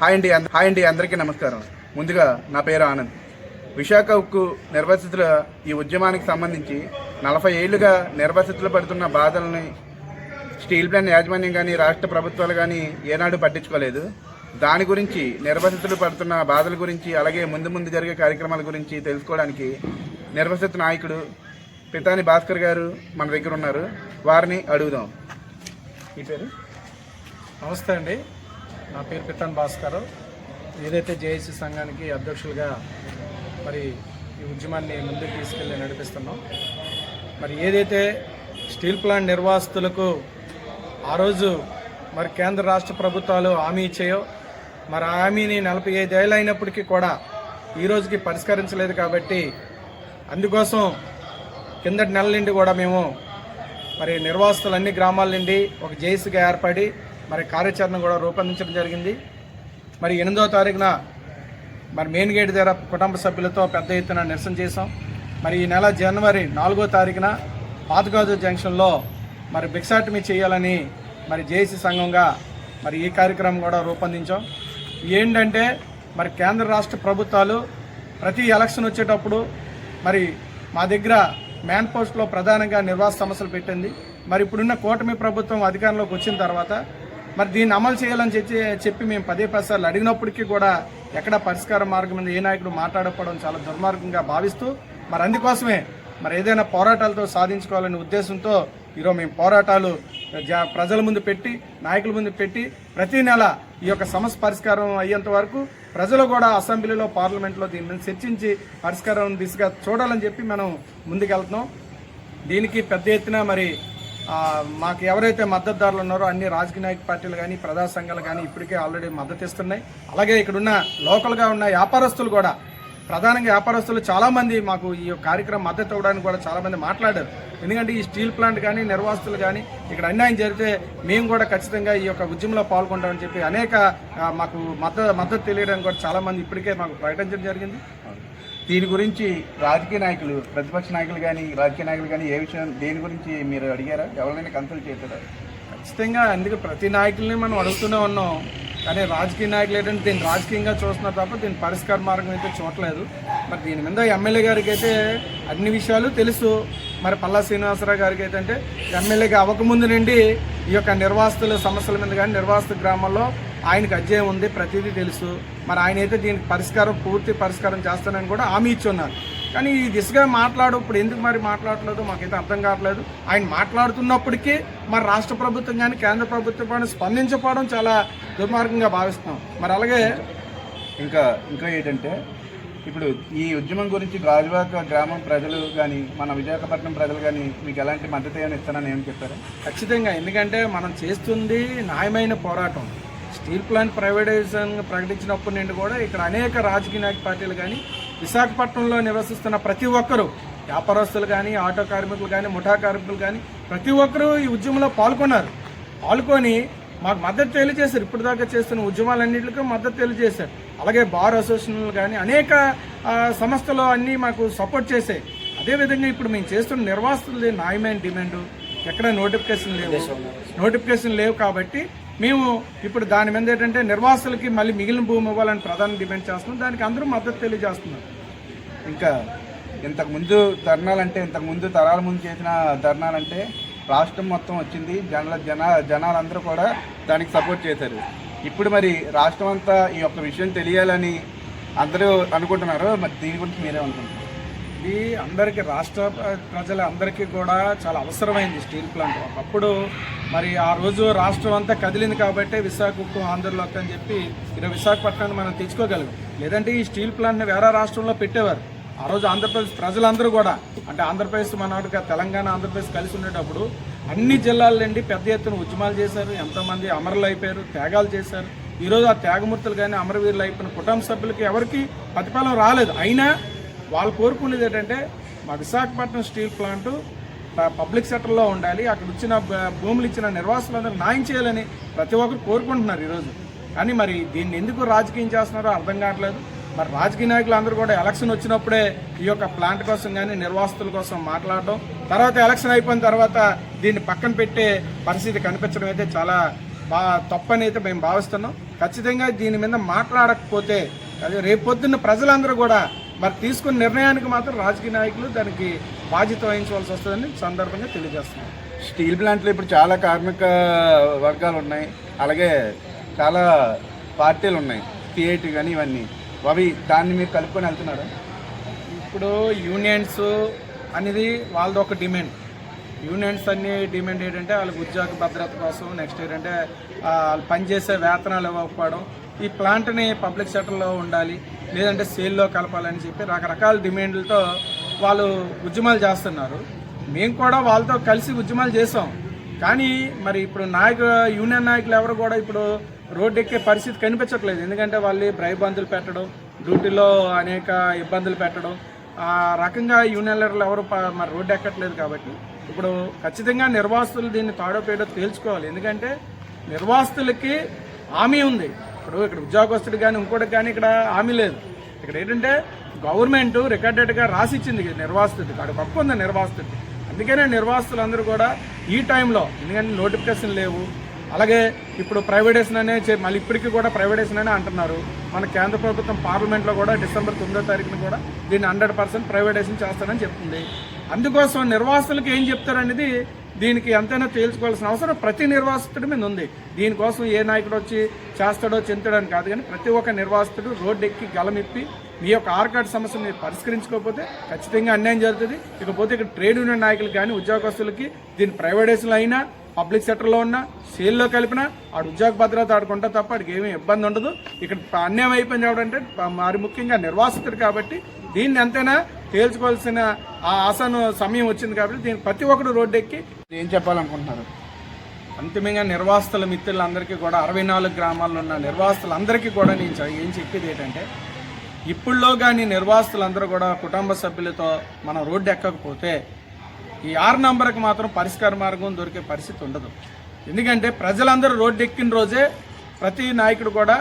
Hi అండి hi అండి అందరికీ నమస్కారం. ముందుగా నా పేరు ఆనంద్. విశాఖ ఉక్కు నిర్వాసితుల ఈ ఉద్యమానికి సంబంధించి నలభై ఏళ్ళుగా నిర్వాసితులు పడుతున్న బాధల్ని స్టీల్ ప్లాంట్ యాజమాన్యం కానీ రాష్ట్ర ప్రభుత్వాలు కానీ ఏనాడు పట్టించుకోలేదు. దాని గురించి నిర్వాసితులు పడుతున్న బాధల గురించి అలాగే ముందు ముందు జరిగే కార్యక్రమాల గురించి తెలుసుకోవడానికి నిర్వాసిత నాయకుడు పితాని భాస్కర్ గారు మన దగ్గర ఉన్నారు. వారిని అడుగుదాం. ఈ పేరు? నమస్తే అండి. నా పేరు పితన్ భాస్కర్. ఏదైతే జేఏసీ సంఘానికి అధ్యక్షులుగా మరి ఈ ఉద్యమాన్ని ముందుకు తీసుకెళ్ళి నడిపిస్తున్నాం. మరి ఏదైతే స్టీల్ ప్లాంట్ నిర్వాసితులకు ఆ రోజు మరి కేంద్ర రాష్ట్ర ప్రభుత్వాలు హామీ ఇచ్చాయో మరి ఆ హామీని నలభై ఐదేళ్ళు అయినప్పటికీ కూడా ఈ రోజుకి పరిష్కరించలేదు కాబట్టి అందుకోసం కిందటి నెల నుండి కూడా మేము మరి నిర్వాసితులు అన్ని గ్రామాల నుండి ఒక జేసీగా ఏర్పడి మరి కార్యాచరణ కూడా రూపొందించడం జరిగింది. మరి ఎనిమిదో తారీఖున మరి మెయిన్ గేట్ దగ్గర కుటుంబ సభ్యులతో పెద్ద ఎత్తున నిరసన చేశాం. మరి ఈ నెల జనవరి నాలుగో తారీఖున పాతగాజు జంక్షన్లో మరి భిక్షాటమి చేయాలని మరి జేసీ సంఘంగా మరి ఈ కార్యక్రమం కూడా రూపొందించాం. ఏంటంటే మరి కేంద్ర రాష్ట్ర ప్రభుత్వాలు ప్రతి ఎలక్షన్ వచ్చేటప్పుడు మరి మా దగ్గర మ్యాన్ పోస్ట్లో ప్రధానంగా నిర్వాహ సమస్యలు పెట్టింది. మరి ఇప్పుడున్న కూటమి ప్రభుత్వం అధికారంలోకి వచ్చిన తర్వాత మరి దీన్ని అమలు చేయాలని చెప్పి చెప్పి మేము పదే పదిసార్లు అడిగినప్పటికీ కూడా ఎక్కడ పరిష్కార మార్గం మీద ఏ నాయకుడు మాట్లాడకపోవడం చాలా దుర్మార్గంగా భావిస్తూ మరి అందుకోసమే మరి ఏదైనా పోరాటాలతో సాధించుకోవాలనే ఉద్దేశంతో ఈరోజు మేము పోరాటాలు ప్రజల ముందు పెట్టి నాయకుల ముందు పెట్టి ప్రతి నెల ఈ యొక్క సమస్య పరిష్కారం అయ్యేంత వరకు ప్రజలు కూడా అసెంబ్లీలో పార్లమెంట్లో దీని మీద చర్చించి పరిష్కారం దిశగా చూడాలని చెప్పి మనం ముందుకెళ్తున్నాం. దీనికి పెద్ద ఎత్తున మరి మాకు ఎవరైతే మద్దతుదారులు ఉన్నారో అన్ని రాజకీయ నాయక పార్టీలు కానీ ప్రజా సంఘాలు కానీ ఇప్పటికే ఆల్రెడీ మద్దతు ఇస్తున్నాయి. అలాగే ఇక్కడున్న లోకల్గా ఉన్న వ్యాపారస్తులు కూడా ప్రధానంగా వ్యాపారస్తులు చాలామంది మాకు ఈ కార్యక్రమం మద్దతు ఇవ్వడానికి కూడా చాలామంది మాట్లాడారు. ఎందుకంటే ఈ స్టీల్ ప్లాంట్ కానీ నిర్వాసితులు కానీ ఇక్కడ అన్యాయం జరిగితే మేము కూడా ఖచ్చితంగా ఈ యొక్క ఉద్యమంలో పాల్గొంటామని చెప్పి అనేక మాకు మద్దతు మద్దతు తెలియడానికి కూడా చాలామంది ఇప్పటికే మాకు ప్రకటించడం జరిగింది. దీని గురించి రాజకీయ నాయకులు ప్రతిపక్ష నాయకులు కానీ రాజకీయ నాయకులు కానీ ఏ విషయం దేని గురించి మీరు అడిగారా? ఎవరైనా కన్సల్ట్ చేశారా? ఖచ్చితంగా అందుకే ప్రతి నాయకుల్ని మనం అడుగుతూనే ఉన్నాం. కానీ రాజకీయ నాయకులు ఏంటంటే దీన్ని రాజకీయంగా చూస్తున్నారు తప్ప దీని పరిష్కార మార్గం అయితే చూడలేదు. మరి దీని మీద ఎమ్మెల్యే గారికి అయితే అన్ని విషయాలు తెలుసు. మరి పల్లా శ్రీనివాసరావు గారికి అయితే అంటే ఎమ్మెల్యేగా అవ్వకముందు నుండి ఈ యొక్క నిర్వాసితుల సమస్యల మీద కానీ నిర్వాసిత గ్రామాల్లో ఆయనకు అధ్యయం ఉంది ప్రతిదీ తెలుసు. మరి ఆయన అయితే దీనికి పరిష్కారం పూర్తి పరిష్కారం చేస్తానని కూడా హామీ ఇచ్చి ఉన్నారు. కానీ ఈ దిశగా మాట్లాడు ఇప్పుడు ఎందుకు మరి మాట్లాడలేదు? మాకైతే అర్థం కావట్లేదు. ఆయన మాట్లాడుతున్నప్పటికీ మరి రాష్ట్ర ప్రభుత్వం కానీ కేంద్ర ప్రభుత్వం కానీ స్పందించకపోవడం చాలా దుర్మార్గంగా భావిస్తున్నాం. మరి అలాగే ఇంకా ఇంకా ఏంటంటే ఇప్పుడు ఈ ఉద్యమం గురించి గాజువాక గ్రామం ప్రజలు కానీ మన విశాఖపట్నం ప్రజలు కానీ మీకు ఎలాంటి మద్దతు ఏమైనా ఇస్తానని ఏమి చెప్పారు? ఖచ్చితంగా. ఎందుకంటే మనం చేస్తుంది న్యాయమైన పోరాటం. స్టీల్ ప్లాంట్ ప్రైవేటైజేషన్ ప్రకటించినప్పటి నుండి కూడా ఇక్కడ అనేక రాజకీయ నాయక పార్టీలు కానీ విశాఖపట్నంలో నివసిస్తున్న ప్రతి ఒక్కరూ వ్యాపారస్తులు కానీ ఆటో కార్మికులు కానీ ముఠా కార్మికులు కానీ ప్రతి ఒక్కరూ ఈ ఉద్యమంలో పాల్గొన్నారు. పాల్గొని మాకు మద్దతు తెలియజేశారు. ఇప్పుడు దాకా చేస్తున్న ఉద్యమాలన్నింటికి మద్దతు తెలియజేశారు. అలాగే బార్ అసోసియేషన్లు కానీ అనేక సంస్థలు అన్నీ మాకు సపోర్ట్ చేశాయి. అదేవిధంగా ఇప్పుడు మేము చేస్తున్న నిర్వాసితులది న్యాయమైన డిమాండ్. ఎక్కడ నోటిఫికేషన్ లేవు. నోటిఫికేషన్ లేవు కాబట్టి మేము ఇప్పుడు దాని మీద ఏంటంటే నిర్వాసులకి మళ్ళీ మిగిలిన భూమి ఇవ్వాలని ప్రధాన డిమాండ్ చేస్తున్నాం. దానికి అందరూ మద్దతు తెలియజేస్తున్నారు. ఇంకా ఇంతకుముందు ధర్నాలంటే ఇంతకు ముందు తరాల ముందు చేసిన ధర్నాలంటే రాష్ట్రం మొత్తం వచ్చింది. జనాల జన జనాలందరూ కూడా దానికి సపోర్ట్ చేశారు. ఇప్పుడు మరి రాష్ట్రం అంతా ఈ యొక్క విషయం తెలియాలని అందరూ అనుకుంటున్నారు మరి దీని గురించి మీరే అనుకుంటున్నారు? ఇది అందరికీ రాష్ట్ర ప్రజల అందరికీ కూడా చాలా అవసరమైంది స్టీల్ ప్లాంట్. ఒకప్పుడు మరి ఆ రోజు రాష్ట్రం అంతా కదిలింది కాబట్టి విశాఖ ఉక్కు ఆంధ్రలోకి అని చెప్పి ఈరోజు విశాఖపట్నాన్ని మనం తెచ్చుకోగలిగాం లేదంటే ఈ స్టీల్ ప్లాంట్ని వేరే రాష్ట్రంలో పెట్టేవారు. ఆ రోజు ఆంధ్రప్రదేశ్ ప్రజలందరూ కూడా అంటే ఆంధ్రప్రదేశ్ మనవాడుగా తెలంగాణ ఆంధ్రప్రదేశ్ కలిసి ఉండేటప్పుడు అన్ని జిల్లాల నుండి పెద్ద ఎత్తున ఉద్యమాలు చేశారు. ఎంతోమంది అమరులు అయిపోయారు త్యాగాలు చేశారు. ఈరోజు ఆ త్యాగమూర్తులు కానీ అమరవీరులు అయిపోయిన కుటుంబ సభ్యులకి ఎవరికి ప్రతిఫలం రాలేదు. అయినా వాళ్ళు కోరుకునేది ఏంటంటే మా విశాఖపట్నం స్టీల్ ప్లాంట్ పబ్లిక్ సెక్టర్లో ఉండాలి అక్కడ ఇచ్చిన భూములు ఇచ్చిన నిర్వాసులందరూ న్యాయం చేయాలని ప్రతి ఒక్కరు కోరుకుంటున్నారు ఈరోజు. కానీ మరి దీన్ని ఎందుకు రాజకీయం చేస్తున్నారో అర్థం కావట్లేదు. మరి రాజకీయ నాయకులు అందరూ కూడా ఎలక్షన్ వచ్చినప్పుడే ఈ యొక్క ప్లాంట్ కోసం కానీ నిర్వాసితుల కోసం మాట్లాడటం తర్వాత ఎలక్షన్ అయిపోయిన తర్వాత దీన్ని పక్కన పెట్టే పరిస్థితి కనిపించడం అయితే చాలా బాగా తప్పని అయితే మేము భావిస్తున్నాం. ఖచ్చితంగా దీని మీద మాట్లాడకపోతే అదే రేపొద్దున్న ప్రజలందరూ కూడా మరి తీసుకున్న నిర్ణయానికి మాత్రం రాజకీయ నాయకులు దానికి బాధ్యత వహించవలసి వస్తుందని సందర్భంగా తెలియజేస్తున్నాం. స్టీల్ ప్లాంట్లో ఇప్పుడు చాలా కార్మిక వర్గాలు ఉన్నాయి. అలాగే చాలా పార్టీలు ఉన్నాయి. సిఐటి కానీ ఇవన్నీ. అవి దాన్ని మీరు కలుపుకొని వెళ్తున్నారా? ఇప్పుడు యూనియన్స్ అనేది వాళ్ళది ఒక డిమాండ్. యూనియన్స్ అన్ని డిమాండ్ ఏంటంటే వాళ్ళకి ఉద్యోగ భద్రత కోసం నెక్స్ట్ ఏంటంటే వాళ్ళు పనిచేసే వేతనాలు ఇవ్వకపోవడం. ఈ ప్లాంట్ని పబ్లిక్ సెక్టర్లో ఉండాలి. లేదంటే సేల్లో కలపాలని చెప్పి రకరకాల డిమాండ్లతో వాళ్ళు ఉద్యమాలు చేస్తున్నారు. మేము కూడా వాళ్ళతో కలిసి ఉద్యమాలు చేసాం కానీ మరి ఇప్పుడు నాయకు యూనియన్ నాయకులు ఎవరు కూడా ఇప్పుడు రోడ్డు ఎక్కే పరిస్థితి కనిపించట్లేదు. ఎందుకంటే వాళ్ళు భయబందులు పెట్టడం డ్యూటీలో అనేక ఇబ్బందులు పెట్టడం ఆ రకంగా యూనియన్ లీడర్లు ఎవరు మరి రోడ్డు ఎక్కట్లేదు కాబట్టి ఇప్పుడు ఖచ్చితంగా నిర్వాసితులు దీన్ని తాడో పేడో తేల్చుకోవాలి. ఎందుకంటే నిర్వాసితులకి హామీ ఉంది. ఇప్పుడు ఇక్కడ ఉద్యోగస్తుడు కానీ ఇంకోటి కానీ ఇక్కడ హామీ లేదు. ఇక్కడ ఏంటంటే గవర్నమెంట్ రికార్డెడ్గా రాసిచ్చింది నిర్వాసితుడికి. అక్కడ హక్కు ఉంది నిర్వాసితుడికి. అందుకనే నిర్వాసితులందరూ కూడా ఈ టైంలో ఎందుకంటే నోటిఫికేషన్ లేవు. అలాగే ఇప్పుడు ప్రైవేటేషన్ అనే చే- మళ్ళీ ఇప్పటికీ కూడా ప్రైవేటేషన్ అనే అంటున్నారు. మన కేంద్ర ప్రభుత్వం పార్లమెంట్లో కూడా డిసెంబర్ తొమ్మిదో తారీఖున కూడా దీన్ని హండ్రెడ్ పర్సెంట్ ప్రైవేటేషన్ చేస్తానని చెప్తుంది. అందుకోసం నిర్వాసితులకు ఏం చెప్తారనేది దీనికి ఎంతైనా తేల్చుకోవాల్సిన అవసరం ప్రతి నిర్వాసితుడి మీద ఉంది. దీనికోసం ఏ నాయకుడు వచ్చి చేస్తాడో చెంతాడని కాదు కానీ ప్రతి ఒక్క నిర్వాసితుడు రోడ్డు ఎక్కి గలమిప్పి మీ యొక్క ఆర్కార్డ్ సమస్యను మీరు పరిష్కరించుకోకపోతే ఖచ్చితంగా అన్యాయం జరుగుతుంది. ఇకపోతే ఇక్కడ ట్రేడ్ యూనియన్ నాయకులు కానీ ఉద్యోగస్తులకి దీని ప్రైవేటేషన్లో అయినా పబ్లిక్ సెక్టర్లో ఉన్నా సేల్లో కలిపినా ఆడు ఉద్యోగ భద్రత ఆడుకుంటా తప్ప ఆడికి ఏమీ ఇబ్బంది ఉండదు. ఇక్కడ అన్యాయం అయిపోయింది ఎవడంటే మరి ముఖ్యంగా నిర్వాసితుడు కాబట్టి దీన్ని ఎంతైనా తేల్చుకోవాల్సిన ఆ ఆసను సమయం వచ్చింది కాబట్టి దీన్ని ప్రతి ఒక్కరు రోడ్డెక్కి ఏం చెప్పాలనుకుంటున్నారు? అంతిమంగా నిర్వాసితుల మిత్రులందరికీ కూడా అరవై నాలుగు గ్రామాల్లో ఉన్న నిర్వాసితులందరికీ కూడా నేను ఏం చెప్పేది ఏంటంటే ఇప్పుడులో కానీ నిర్వాసితులందరూ కూడా కుటుంబ సభ్యులతో మనం రోడ్డు ఎక్కకపోతే ఈ ఆరు నంబర్కి మాత్రం పరిష్కార మార్గం దొరికే పరిస్థితి ఉండదు. ఎందుకంటే ప్రజలందరూ రోడ్డు ఎక్కిన రోజే ప్రతి నాయకుడు కూడా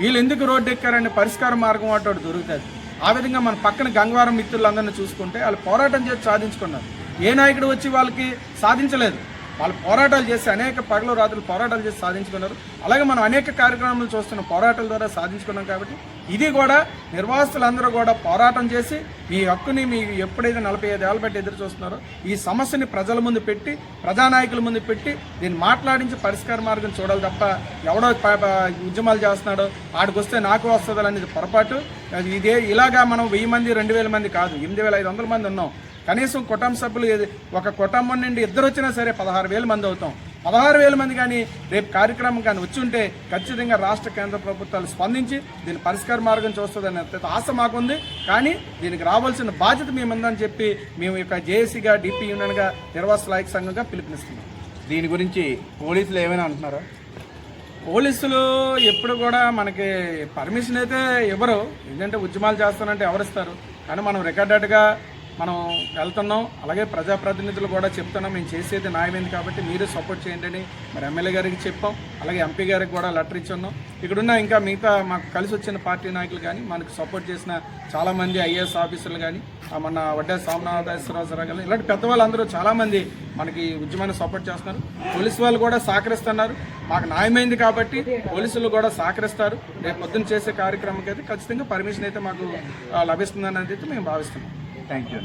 వీళ్ళు ఎందుకు రోడ్డు ఎక్కారనే పరిష్కార మార్గం అటు దొరుకుతుంది. ఆ విధంగా మన పక్కన గంగవారం మిత్రులందరినీ చూసుకుంటే వాళ్ళు పోరాటం చేసి సాధించుకున్నారు. ఏ నాయకుడు వచ్చి వాళ్ళకి సాధించలేదు. వాళ్ళు పోరాటాలు చేసి అనేక పగలు రాత్రులు పోరాటాలు చేసి సాధించుకున్నారు. అలాగే మనం అనేక కార్యక్రమాలు చూస్తున్న పోరాటాల ద్వారా సాధించుకున్నాం కాబట్టి ఇది కూడా నిర్వాసితులందరూ కూడా పోరాటం చేసి మీ హక్కుని మీ ఎప్పుడైతే నలభై ఐదు ఏళ్ళ బట్టి ఎదురు చూస్తున్నారో ఈ సమస్యని ప్రజల ముందు పెట్టి ప్రజానాయకుల ముందు పెట్టి దీన్ని మాట్లాడించి పరిష్కార మార్గం చూడాలి తప్ప ఎవడో ఉద్యమాలు చేస్తున్నాడో ఆడికి వస్తే నాకు వస్తుంది అనేది పొరపాటు. అది ఇదే ఇలాగా మనం వెయ్యి మంది రెండు వేల మంది కాదు ఎనిమిది వేల ఐదు వందల మంది ఉన్నాం. కనీసం కుటుంబ సభ్యులు ఒక కుటుంబం నుండి ఇద్దరు వచ్చినా సరే పదహారు వేల మంది అవుతాం. పదహారు వేల మంది కానీ రేపు కార్యక్రమం కానీ వచ్చి ఉంటే ఖచ్చితంగా రాష్ట్ర కేంద్ర ప్రభుత్వాలు స్పందించి దీని పరిష్కార మార్గం చూస్తుందనే అత్యంత ఆశ మాకుంది. కానీ దీనికి రావాల్సిన బాధ్యత మేముందని చెప్పి మేము యొక్క జేఏసీగా డిపి యూనియన్గా నిర్వాస లాయక సంఘంగా పిలుపునిస్తున్నాం. దీని గురించి పోలీసులు ఏమైనా అంటున్నారా? పోలీసులు ఎప్పుడు కూడా మనకి పర్మిషన్ అయితే ఇవ్వరు. ఎందుకంటే ఉద్యమాలు చేస్తానంటే ఎవరిస్తారు కానీ మనం రికార్డెడ్గా మనం వెళ్తున్నాం. అలాగే ప్రజాప్రతినిధులు కూడా చెప్తున్నాం. మేము చేసేది న్యాయమైంది కాబట్టి మీరు సపోర్ట్ చేయండి అని మరి ఎమ్మెల్యే గారికి చెప్పాం. అలాగే ఎంపీ గారికి కూడా లెటర్ ఇచ్చున్నాం. ఇక్కడున్న ఇంకా మిగతా మాకు కలిసి వచ్చిన పార్టీ నాయకులు కానీ మనకు సపోర్ట్ చేసిన చాలామంది ఐఏఎస్ ఆఫీసర్లు కానీ మన వడ్డే సోమనాథేశ్వరరావు కానీ ఇలాంటి పెద్దవాళ్ళందరూ చాలామంది మనకి ఉద్యమాన్ని సపోర్ట్ చేస్తున్నారు. పోలీసు వాళ్ళు కూడా సహకరిస్తున్నారు. మాకు న్యాయమైంది కాబట్టి పోలీసులు కూడా సహకరిస్తారు. రేపు పొద్దున్న చేసే కార్యక్రమంకి అయితే ఖచ్చితంగా పర్మిషన్ అయితే మాకు లభిస్తుందని అయితే మేము భావిస్తున్నాం. Thank you